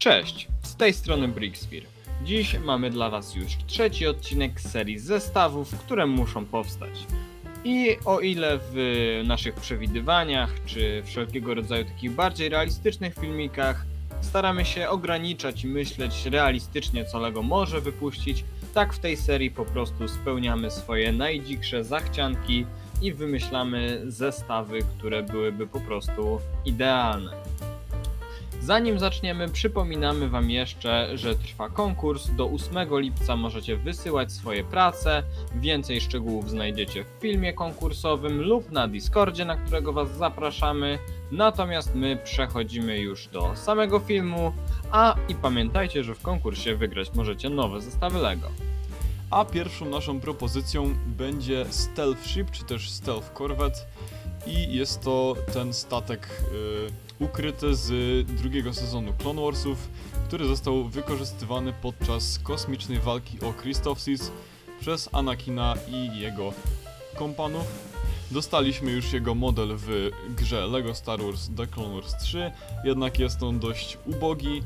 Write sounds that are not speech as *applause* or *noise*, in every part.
Cześć, z tej strony Brixpear. Dziś mamy dla Was już trzeci odcinek serii zestawów, które muszą powstać. I o ile w naszych przewidywaniach, czy wszelkiego rodzaju takich bardziej realistycznych filmikach staramy się ograniczać i myśleć realistycznie, co Lego może wypuścić, tak w tej serii po prostu spełniamy swoje najdziksze zachcianki i wymyślamy zestawy, które byłyby po prostu idealne. Zanim zaczniemy, przypominamy Wam jeszcze, że trwa konkurs. Do 8 lipca możecie wysyłać swoje prace. Więcej szczegółów znajdziecie w filmie konkursowym lub na Discordzie, na którego Was zapraszamy. Natomiast my przechodzimy już do samego filmu. A i pamiętajcie, że w konkursie wygrać możecie nowe zestawy LEGO. A pierwszą naszą propozycją będzie Stealth Ship, czy też Stealth Corvette. I jest to ten statek y, ukryty z drugiego sezonu Clone Warsów, który został wykorzystywany podczas kosmicznej walki o Christophsis przez Anakina i jego kompanów. Dostaliśmy już jego model w grze LEGO Star Wars The Clone Wars 3, jednak jest on dość ubogi,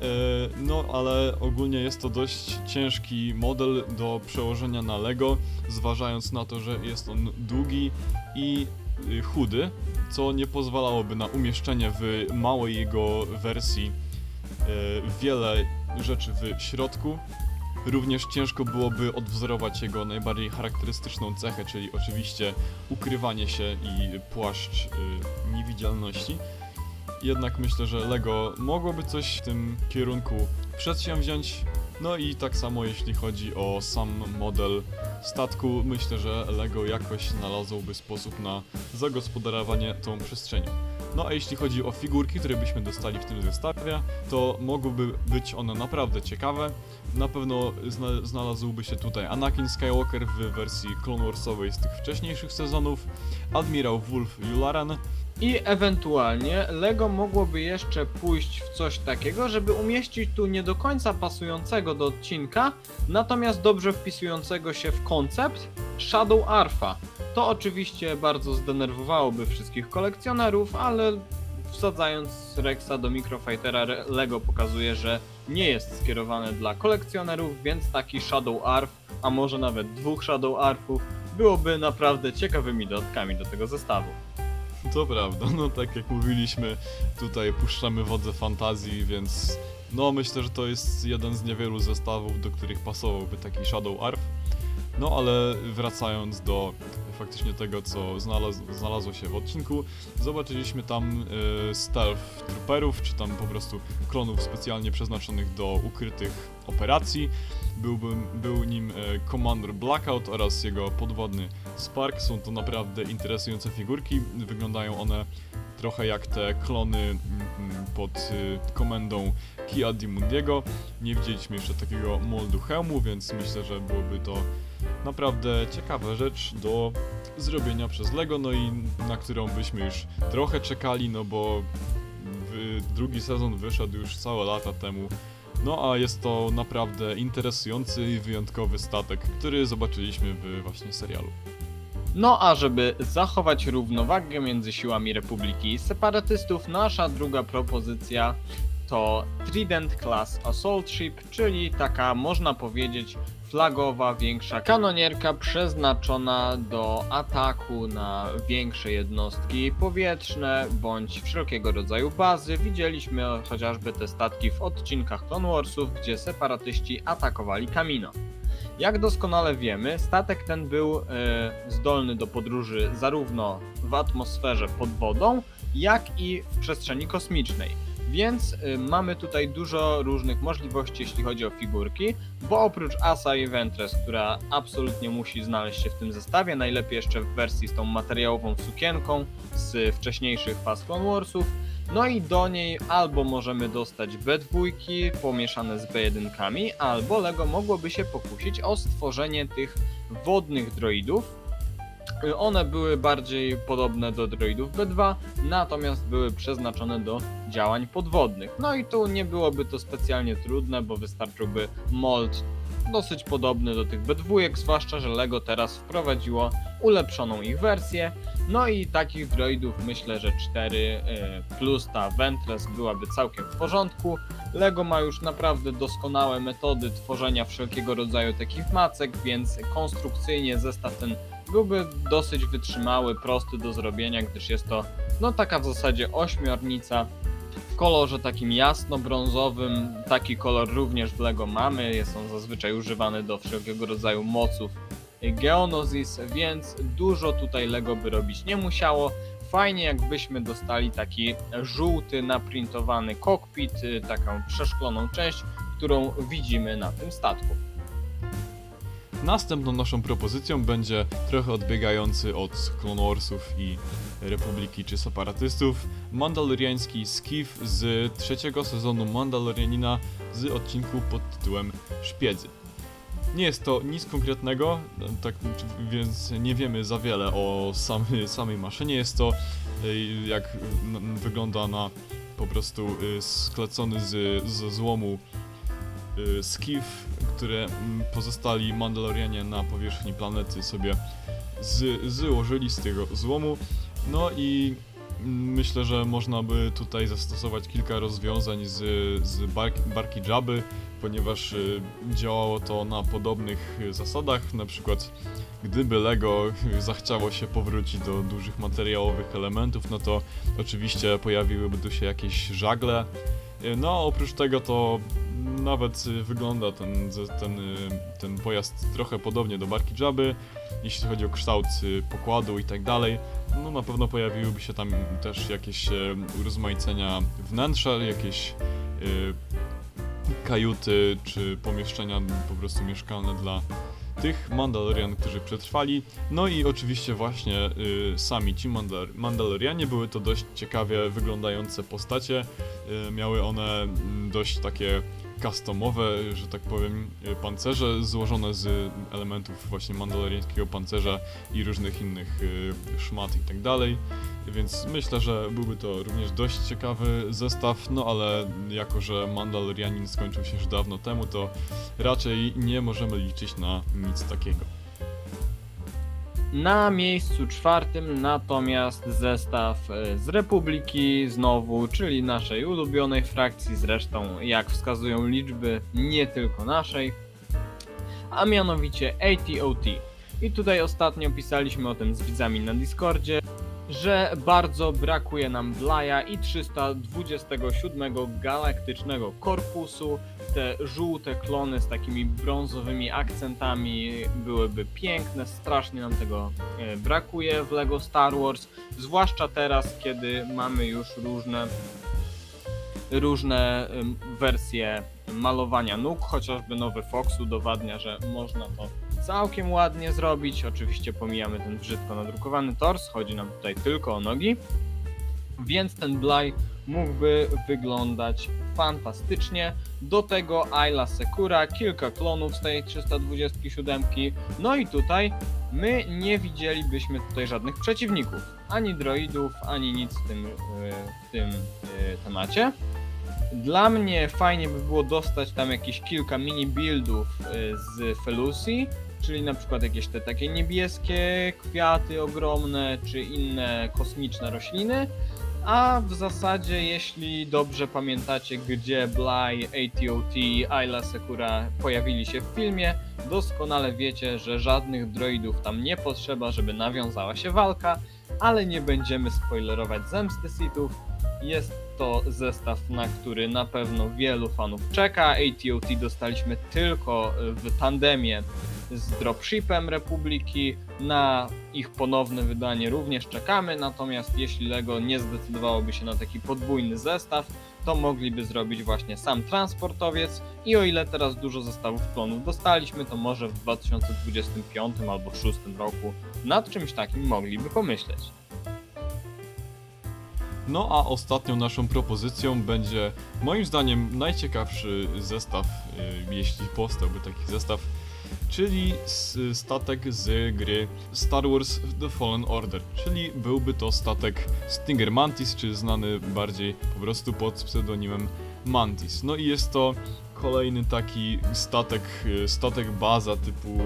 E, No, ale ogólnie jest to dość ciężki model do przełożenia na Lego, zważając na to, że jest on długi i chudy, co nie pozwalałoby na umieszczenie w małej jego wersji e, wiele rzeczy w środku. Również ciężko byłoby odwzorować jego najbardziej charakterystyczną cechę, czyli oczywiście ukrywanie się i płaszcz y, niewidzialności. Jednak myślę, że Lego mogłoby coś w tym kierunku przedsięwziąć. No i tak samo jeśli chodzi o sam model statku, myślę, że Lego jakoś znalazłoby sposób na zagospodarowanie tą przestrzenią. No a jeśli chodzi o figurki, które byśmy dostali w tym zestawie, to mogłyby być one naprawdę ciekawe. Na pewno zna- znalazłby się tutaj Anakin Skywalker w wersji Clone Warsowej z tych wcześniejszych sezonów, Admirał Wolf Yularen, I ewentualnie Lego mogłoby jeszcze pójść w coś takiego, żeby umieścić tu nie do końca pasującego do odcinka, natomiast dobrze wpisującego się w koncept Shadow Arfa. To oczywiście bardzo zdenerwowałoby wszystkich kolekcjonerów, ale wsadzając Rexa do Microfightera Lego pokazuje, że nie jest skierowane dla kolekcjonerów, więc taki Shadow Arf, a może nawet dwóch Shadow Arfów, byłoby naprawdę ciekawymi dodatkami do tego zestawu. To prawda, no tak jak mówiliśmy, tutaj puszczamy wodze fantazji, więc no myślę, że to jest jeden z niewielu zestawów, do których pasowałby taki Shadow Arf. No ale wracając do faktycznie tego, co znalaz znalazło się w odcinku, zobaczyliśmy tam y, stealth trooperów, czy tam po prostu klonów specjalnie przeznaczonych do ukrytych operacji. Byłby, był nim e, Commander Blackout oraz jego podwodny Spark. Są to naprawdę interesujące figurki. Wyglądają one trochę jak te klony mm, mm, pod y, komendą Kia Di Mundiego. Nie widzieliśmy jeszcze takiego moldu hełmu, więc myślę, że byłoby to naprawdę ciekawa rzecz do zrobienia przez Lego, no i na którą byśmy już trochę czekali, no bo drugi sezon wyszedł już całe lata temu. No a jest to naprawdę interesujący i wyjątkowy statek, który zobaczyliśmy w właśnie serialu. No a żeby zachować równowagę między siłami Republiki i separatystów, nasza druga propozycja to Trident Class Assault Ship, czyli taka można powiedzieć flagowa, większa kanonierka przeznaczona do ataku na większe jednostki powietrzne bądź wszelkiego rodzaju bazy. Widzieliśmy chociażby te statki w odcinkach Clone Warsów, gdzie separatyści atakowali Kamino. Jak doskonale wiemy, statek ten był e, zdolny do podróży zarówno w atmosferze pod wodą, jak i w przestrzeni kosmicznej. Więc e, mamy tutaj dużo różnych możliwości, jeśli chodzi o figurki, bo oprócz Asa i Ventress, która absolutnie musi znaleźć się w tym zestawie, najlepiej jeszcze w wersji z tą materiałową sukienką z wcześniejszych faz Clone Warsów, no i do niej albo możemy dostać B2 pomieszane z B1, albo Lego mogłoby się pokusić o stworzenie tych wodnych droidów. Y, One były bardziej podobne do droidów B2, natomiast były przeznaczone do działań podwodnych. No i tu nie byłoby to specjalnie trudne, bo wystarczyłby mold dosyć podobny do tych B2, zwłaszcza, że LEGO teraz wprowadziło ulepszoną ich wersję. No i takich droidów myślę, że 4 plus ta Ventress byłaby całkiem w porządku. LEGO ma już naprawdę doskonałe metody tworzenia wszelkiego rodzaju takich macek, więc konstrukcyjnie zestaw ten byłby dosyć wytrzymały, prosty do zrobienia, gdyż jest to no taka w zasadzie ośmiornica w kolorze takim jasno-brązowym. Taki kolor również w LEGO mamy, jest on zazwyczaj używany do wszelkiego rodzaju moców Geonosis, więc dużo tutaj LEGO by robić nie musiało. Fajnie jakbyśmy dostali taki żółty naprintowany kokpit, y, taką przeszkloną część, którą widzimy na tym statku. Następną naszą propozycją będzie trochę odbiegający od Clone Warsów i Republiki czy Separatystów mandaloriański skiff z trzeciego sezonu Mandalorianina z odcinku pod tytułem Szpiedzy. Nie jest to nic konkretnego, tak więc nie wiemy za wiele o samej, samej maszynie. Jest to y, jak wygląda na po prostu y, sklecony z, z złomu skiff, które mm, pozostali Mandalorianie na powierzchni planety sobie z, złożyli z tego złomu. No i mm, myślę, że można by tutaj zastosować kilka rozwiązań z, z barki, barki Jabby, ponieważ y, działało to na podobnych y, zasadach. Na przykład, gdyby Lego zachciało się powrócić do dużych materiałowych elementów, no to oczywiście pojawiłyby tu się jakieś żagle. Y, No, oprócz tego to nawet y, wygląda ten, ten, y, ten pojazd trochę podobnie do barki Jabby, jeśli chodzi o kształt y, pokładu i tak dalej. No na pewno pojawiłyby się tam też jakieś e, urozmaicenia wnętrza, jakieś kajuty czy pomieszczenia po prostu mieszkalne dla tych Mandalorian, którzy przetrwali. No i oczywiście właśnie y, sami ci Mandal- Mandalorianie były to dość ciekawie wyglądające postacie. Y, miały one mm, dość takie customowe, że tak powiem, y, pancerze złożone z elementów właśnie mandaloriańskiego pancerza i różnych innych y, szmat i tak dalej. Więc myślę, że byłby to również dość ciekawy zestaw, no ale jako, że Mandalorianin skończył się już dawno temu, to raczej nie możemy liczyć na nic takiego. Na miejscu czwartym natomiast zestaw e, z Republiki znowu, czyli naszej ulubionej frakcji, zresztą jak wskazują liczby, nie tylko naszej, a mianowicie ATOT. I tutaj ostatnio pisaliśmy o tym z widzami na Discordzie, że bardzo brakuje nam Blaja i 327 galaktycznego korpusu. Te żółte klony z takimi brązowymi akcentami byłyby piękne, strasznie nam tego e, brakuje w LEGO Star Wars, zwłaszcza teraz, kiedy mamy już różne różne wersje malowania nóg, chociażby nowy Fox udowadnia, że można to całkiem ładnie zrobić. Oczywiście pomijamy ten brzydko nadrukowany tors, chodzi nam tutaj tylko o nogi. Więc ten Bly mógłby wyglądać fantastycznie. Do tego Ayla Sekura, kilka klonów z tej 327. No i tutaj my nie widzielibyśmy tutaj żadnych przeciwników. Ani droidów, ani nic w tym, e, w tym e, temacie. Dla mnie fajnie by było dostać tam jakieś kilka mini buildów e, z Felusi, czyli na przykład jakieś te takie niebieskie kwiaty ogromne, czy inne kosmiczne rośliny. A w zasadzie, jeśli dobrze pamiętacie, gdzie Bly, ATOT i Ayla Sekura pojawili się w filmie, doskonale wiecie, że żadnych droidów tam nie potrzeba, żeby nawiązała się walka, ale nie będziemy spoilerować zemsty Sithów. Jest to zestaw, na który na pewno wielu fanów czeka. ATOT dostaliśmy tylko w tandemie z dropshipem Republiki. Na ich ponowne wydanie również czekamy, natomiast jeśli LEGO nie zdecydowałoby się na taki podwójny zestaw, to mogliby zrobić właśnie sam transportowiec i o ile teraz dużo zestawów klonów dostaliśmy, to może w 2025 albo 2006 roku nad czymś takim mogliby pomyśleć. No a ostatnią naszą propozycją będzie moim zdaniem najciekawszy zestaw, y, jeśli powstałby taki zestaw, czyli statek z gry Star Wars The Fallen Order, czyli byłby to statek Stinger Mantis, czy znany bardziej po prostu pod pseudonimem Mantis. No i jest to kolejny taki statek, y, statek baza typu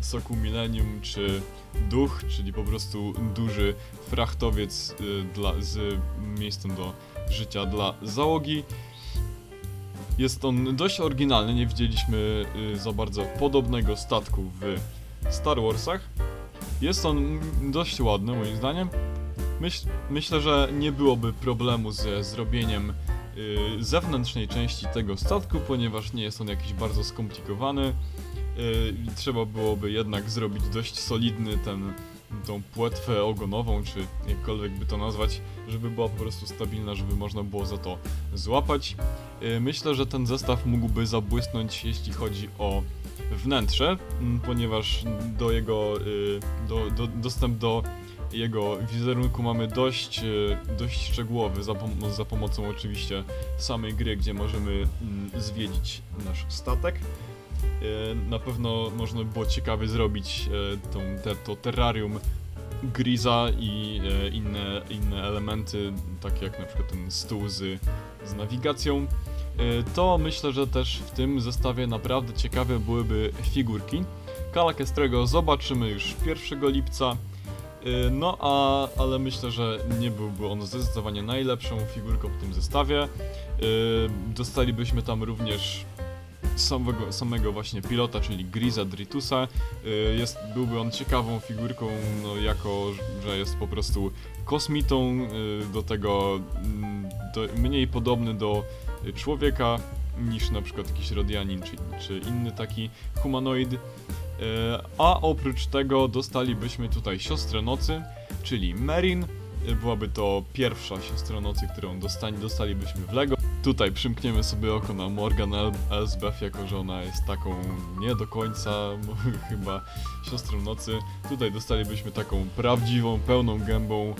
Soku Millennium czy Duch, czyli po prostu duży frachtowiec y, dla, z miejscem do życia dla załogi. Jest on dość oryginalny, nie widzieliśmy y, za bardzo podobnego statku w Star Warsach. Jest on dość ładny moim zdaniem. Myśl, myślę, że nie byłoby problemu ze zrobieniem y, zewnętrznej części tego statku, ponieważ nie jest on jakiś bardzo skomplikowany. Y, trzeba byłoby jednak zrobić dość solidny ten, tą płetwę ogonową, czy jakkolwiek by to nazwać, żeby była po prostu stabilna, żeby można było za to złapać. Y, Myślę, że ten zestaw mógłby zabłysnąć, jeśli chodzi o wnętrze, m, ponieważ do jego y, do, do, dostęp do jego wizerunku mamy dość, y, dość szczegółowy, za, pom- za pomocą oczywiście samej gry, gdzie możemy mm, zwiedzić nasz statek. Y, Na pewno można by było ciekawie zrobić y, tą, te, to terrarium Griza i e, inne, inne elementy, takie jak na przykład ten stół z, z nawigacją. E, To myślę, że też w tym zestawie naprawdę ciekawe byłyby figurki. Kala Kestrego zobaczymy już 1 lipca. E, No a, ale myślę, że nie byłby on zdecydowanie najlepszą figurką w tym zestawie. E, Dostalibyśmy tam również samego, samego właśnie pilota, czyli Griza Dritusa. Y, Jest, byłby on ciekawą figurką, no, jako że jest po prostu kosmitą, y, do tego mm, do, mniej podobny do człowieka niż na przykład jakiś Rodianin czy, czy inny taki humanoid. Y, A oprócz tego dostalibyśmy tutaj siostrę nocy, czyli Merin. Byłaby to pierwsza siostra nocy, którą dostani, dostalibyśmy w Lego. Tutaj przymkniemy sobie oko na Morgan El Elsbeth, jako że ona jest taką nie do końca *laughs* chyba siostrą nocy. Tutaj dostalibyśmy taką prawdziwą, pełną gębą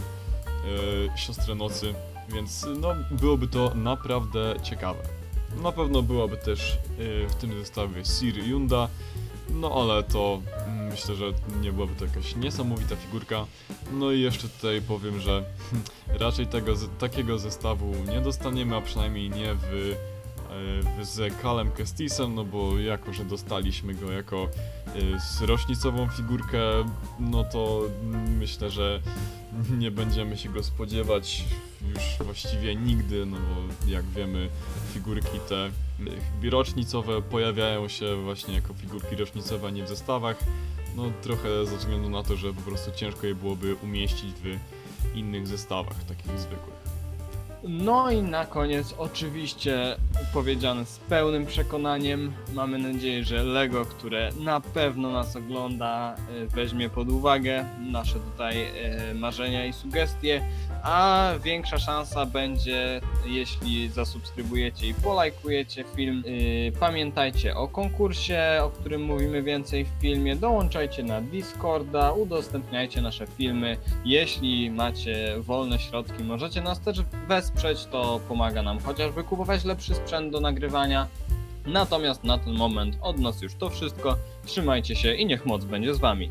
e, siostrę nocy, więc no byłoby to naprawdę ciekawe. Na pewno byłaby też e, w tym zestawie Sir Yunda, no ale to mm, myślę, że nie byłaby to jakaś niesamowita figurka. No i jeszcze tutaj powiem, że *laughs* raczej tego, takiego zestawu nie dostaniemy, a przynajmniej nie w, e, z Kalem Kestisem, no bo jako, że dostaliśmy go jako e, rocznicową figurkę, no to myślę, że *laughs* nie będziemy się go spodziewać już właściwie nigdy, no bo jak wiemy figurki te e, rocznicowe pojawiają się właśnie jako figurki rocznicowe, a nie w zestawach. No trochę ze względu na to, że po prostu ciężko je byłoby umieścić w innych zestawach, takich zwykłych. No i na koniec, oczywiście powiedziane z pełnym przekonaniem, mamy nadzieję, że Lego, które na pewno nas ogląda, y, weźmie pod uwagę nasze tutaj y, marzenia i sugestie, a większa szansa będzie, jeśli zasubskrybujecie i polajkujecie film. Y, Pamiętajcie o konkursie, o którym mówimy więcej w filmie, dołączajcie na Discorda, udostępniajcie nasze filmy, jeśli macie wolne środki, możecie nas też wesprzeć, to pomaga nam chociażby kupować lepszy sprzęt do nagrywania. Natomiast na ten moment od nas już to wszystko. Trzymajcie się i niech moc będzie z wami.